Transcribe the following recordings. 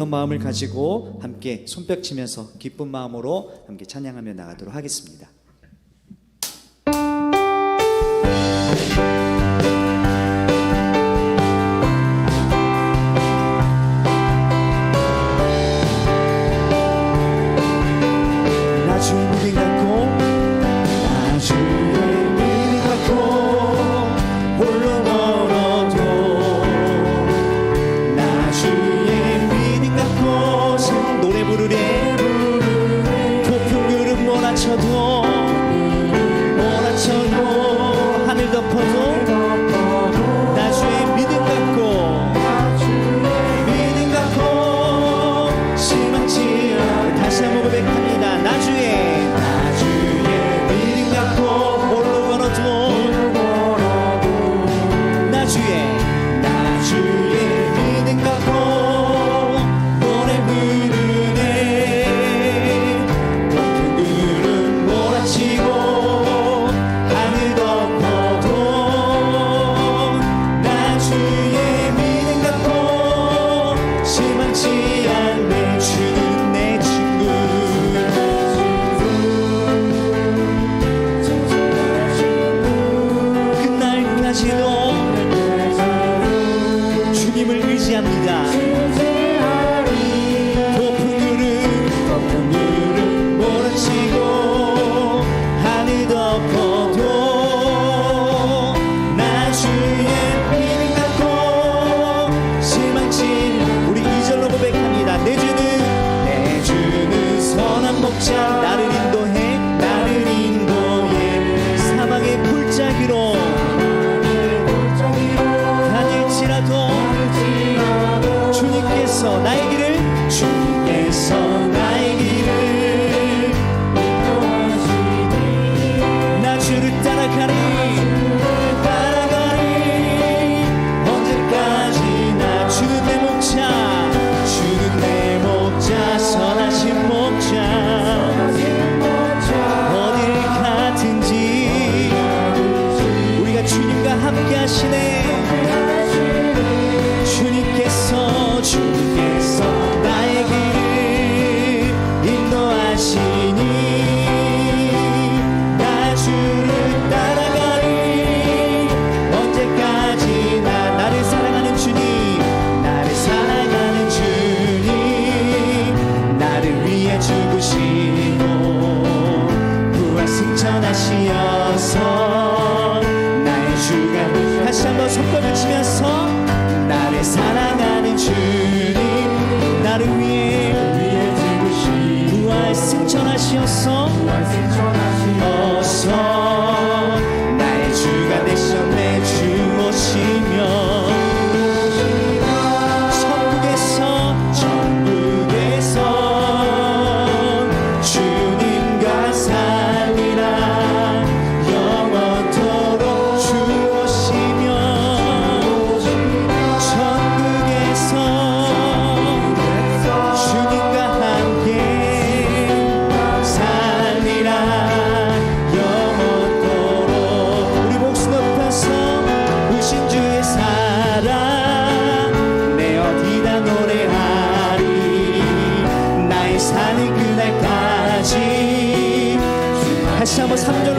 그 마음을 가지고 함께 손뼉치면서 기쁜 마음으로 함께 찬양하며 나가도록 하겠습니다. 부르리 폭풍 구름 몰아쳐도 Karina. 다시 한번 3절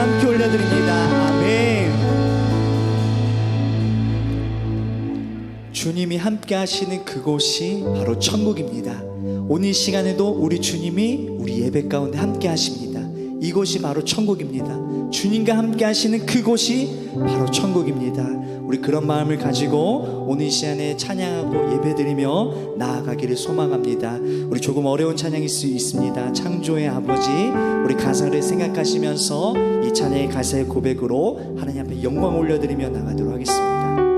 함께 올려드립니다 아멘 주님이 함께 하시는 그곳이 바로 천국입니다. 오늘 이 시간에도 우리 주님이 우리 예배 가운데 함께 하십니다. 이곳이 바로 천국입니다. 주님과 함께 하시는 그곳이 바로 천국입니다. 우리 그런 마음을 가지고 오늘 이 시간에 찬양하고 예배드리며 나아가기를 소망합니다. 우리 조금 어려운 찬양일 수 있습니다. 창조의 아버지, 우리 가사를 생각하시면서 이 찬양의 가사의 고백으로 하나님 앞에 영광 올려드리며 나가도록 하겠습니다.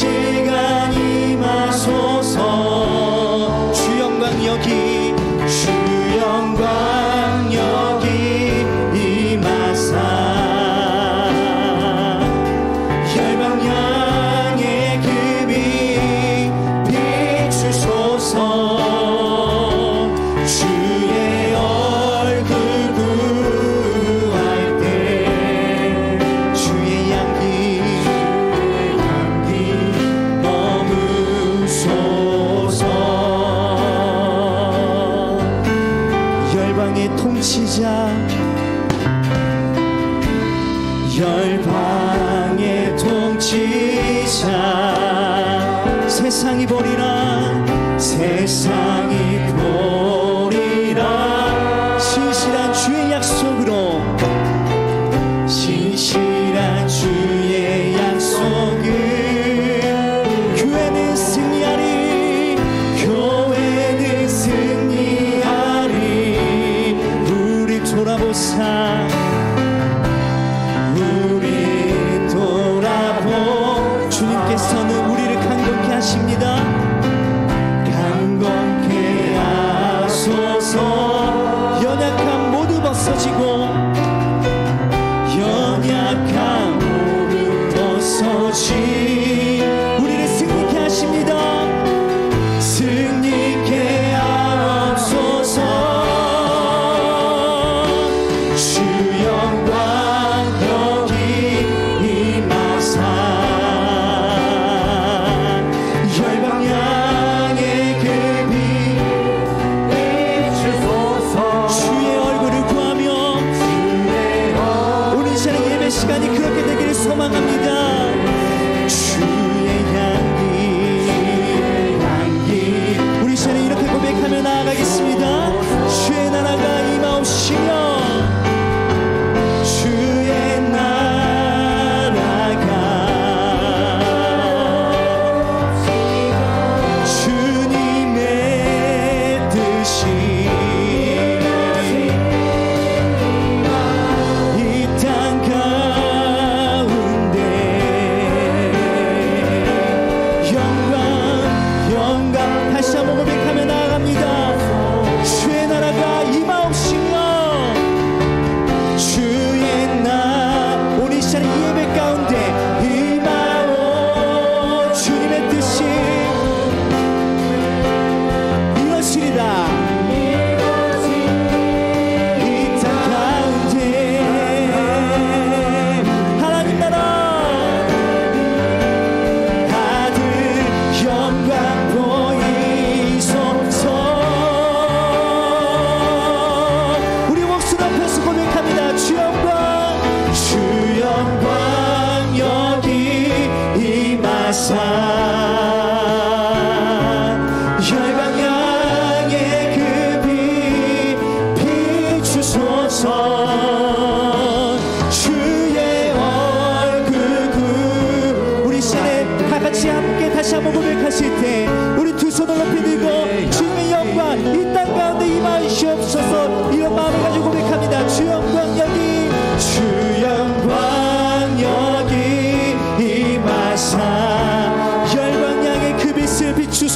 이 통치자. 열방의 통치자. 세상이 보리라. 세상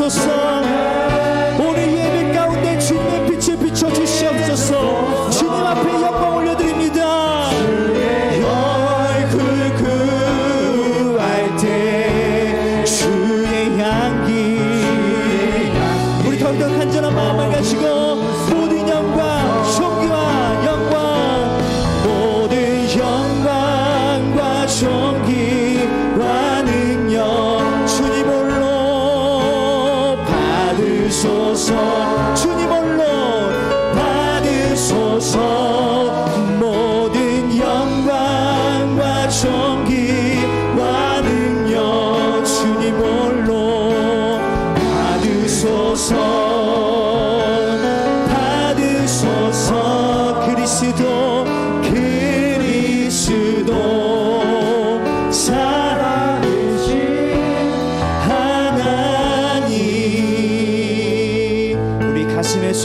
so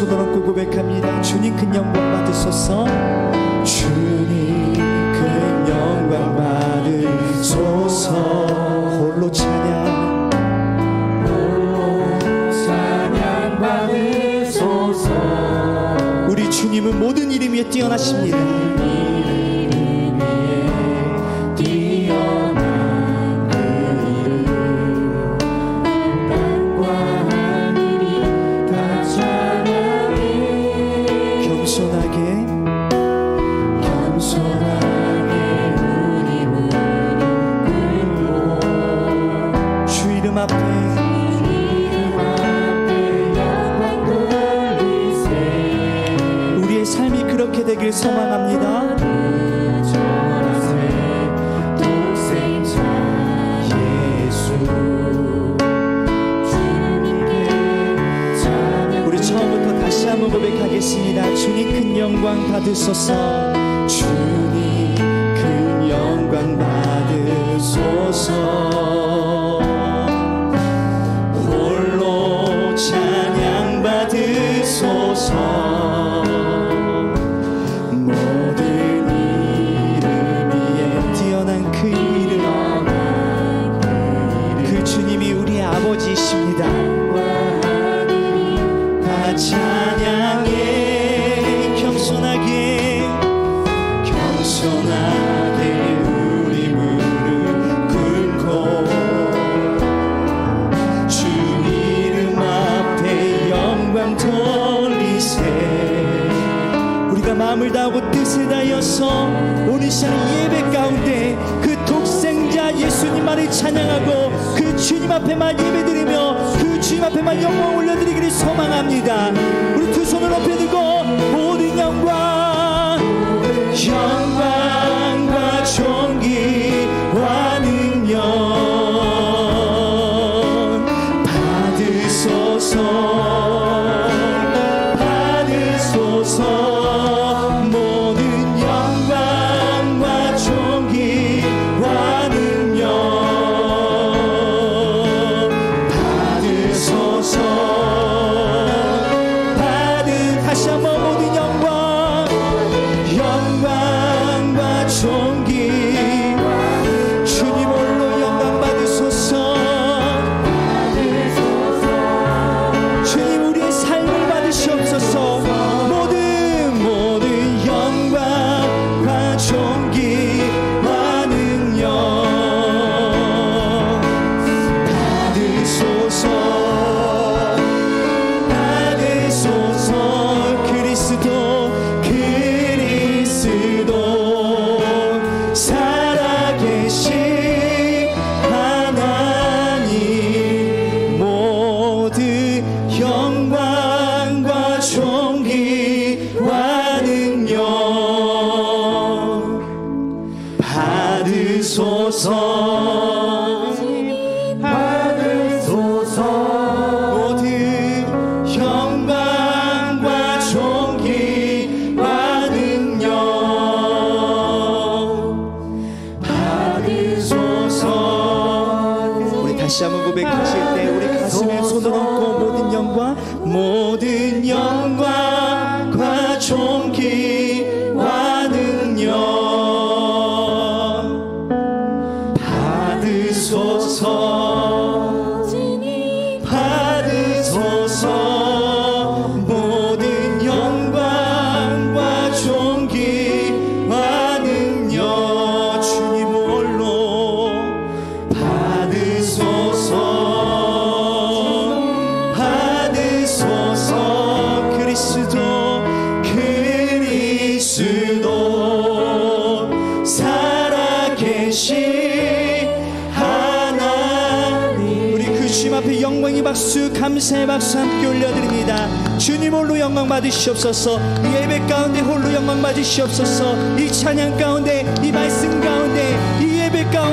su. 한번 고백하겠습니다. 주님 큰 영광 받으소서. 주님 큰 영광 받으소서. 홀로 찬양 받으소서. 그 그 아버지십니다. 같이 감사의 박수 함께 올려드립니다. 주님 홀로 영광 받으시옵소서. 이 예배 가운데 홀로 영광 받으시옵소서. 이 찬양 가운데 이 말씀 가운데 이 예배 가운데